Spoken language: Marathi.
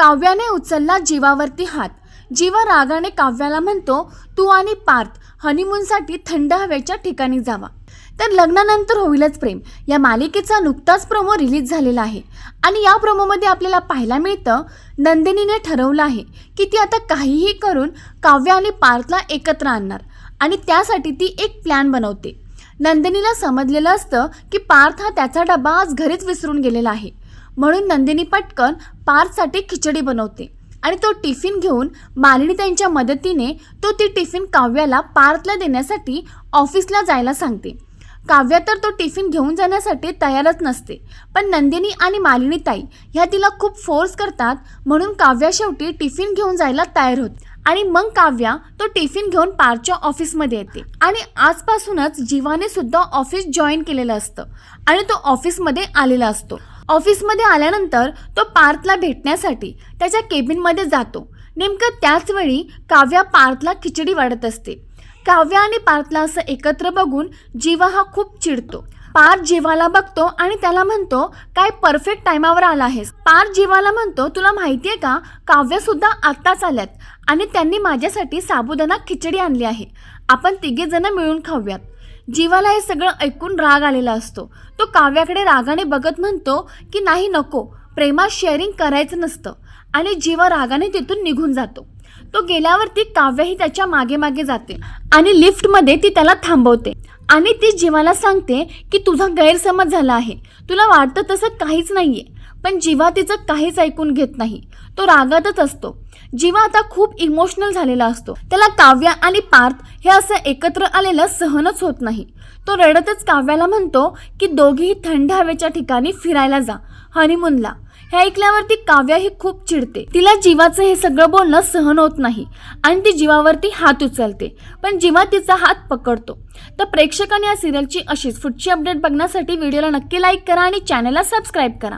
काव्याने उचलला जीवावरती हात. जीवा रागाने काव्याला म्हणतो तू आणि पार्थ हनीमूनसाठी थंड हवेच्या ठिकाणी जावा. तर लग्नानंतर होईलच प्रेम. या मालिकेचा नुकताच प्रोमो रिलीज झालेला आहे. आणि या प्रोमोमध्ये आपल्याला पाहायला मिळतं नंदिनीने ठरवलं आहे की ती आता काहीही करून काव्य आणि पार्थला एकत्र आणणार. आणि त्यासाठी ती एक प्लॅन बनवते. नंदिनीला समजलेलं असतं की पार्थ हा त्याचा डबा आज घरीच विसरून गेलेला आहे. म्हणून नंदिनी पटकन पार्थसाठी खिचडी बनवते. आणि तो टिफिन घेऊन मालिनी त्यांच्या मदतीने तो ती टिफिन काव्याला पार्थला देण्यासाठी ऑफिसला जायला सांगते. काव्या तर तो टिफिन घेऊन जाण्यासाठी तयारच नसते पण नंदिनी आणि मालिनी ताई ह्या तिला खूप फोर्स करतात म्हणून काव्या शेवटी टिफिन घेऊन जायला तयार होते. आणि मग काव्या तो टिफिन घेऊन पारच्या ऑफिसमध्ये येते. आणि आजपासूनच जीवाने सुद्धा ऑफिस जॉईन केलेलं असतं. आणि तो ऑफिसमध्ये आलेला असतो. ऑफिसमध्ये आल्यानंतर तो पार्थला भेटण्यासाठी त्याच्या केबिनमध्ये जातो. नेमकं त्याचवेळी काव्या पार्थला खिचडी वाढत असते. काव्य आणि पार्थला असं एकत्र बघून जीवा हा खूप चिडतो. पार्थ जीवाला बघतो आणि त्याला म्हणतो काय परफेक्ट टायमावर आला आहेस. पार्थ जीवाला म्हणतो तुला माहितीये का काव्य सुद्धा आत्ताच आल्यात आणि त्यांनी माझ्यासाठी साबुदाणा खिचडी आणली आहे. आपण तिघे जण मिळून खाऊयात. जीवाला हे सगळं ऐकून राग आलेला असतो. तो काव्याकडे रागाने बघत म्हणतो की नाही नको. प्रेमात शेअरिंग करायचं नसतं. आणि जीवा रागाने तिथून निघून जातो. तो गेल्यावरती काव्यही त्याच्यामागे मागे जाते. आणि लिफ्टमध्ये ती त्याला थांबवते. आणि ती जीवाला सांगते की तुझा गैरसमज झाला आहे. तुला वाटतं तसं काहीच नाहीये. पण जीवा तिचं काहीच ऐकून घेत नाही. तो रागातच असतो. जीवा आता खूप इमोशनल झालेला असतो. त्याला काव्य आणि पार्थ हे असं एकत्र आलेलं सहनच होत नाही. तो रडतच काव्याला म्हणतो की दोघीही थंड हवेच्या ठिकाणी फिरायला जा. हनीमूनला हे ऐकल्यावरती काव्या ही खूप चिडते. तिला जीवाचं हे सगळं बोलणं सहन होत नाही आणि ती जीवावरती हात उचलते. पण जीवा तिचा हात पकडतो. तर प्रेक्षकांनी या सिरियलची अशीच पुढची अपडेट बघण्यासाठी व्हिडिओला नक्की लाईक करा आणि चॅनलला सबस्क्राईब करा.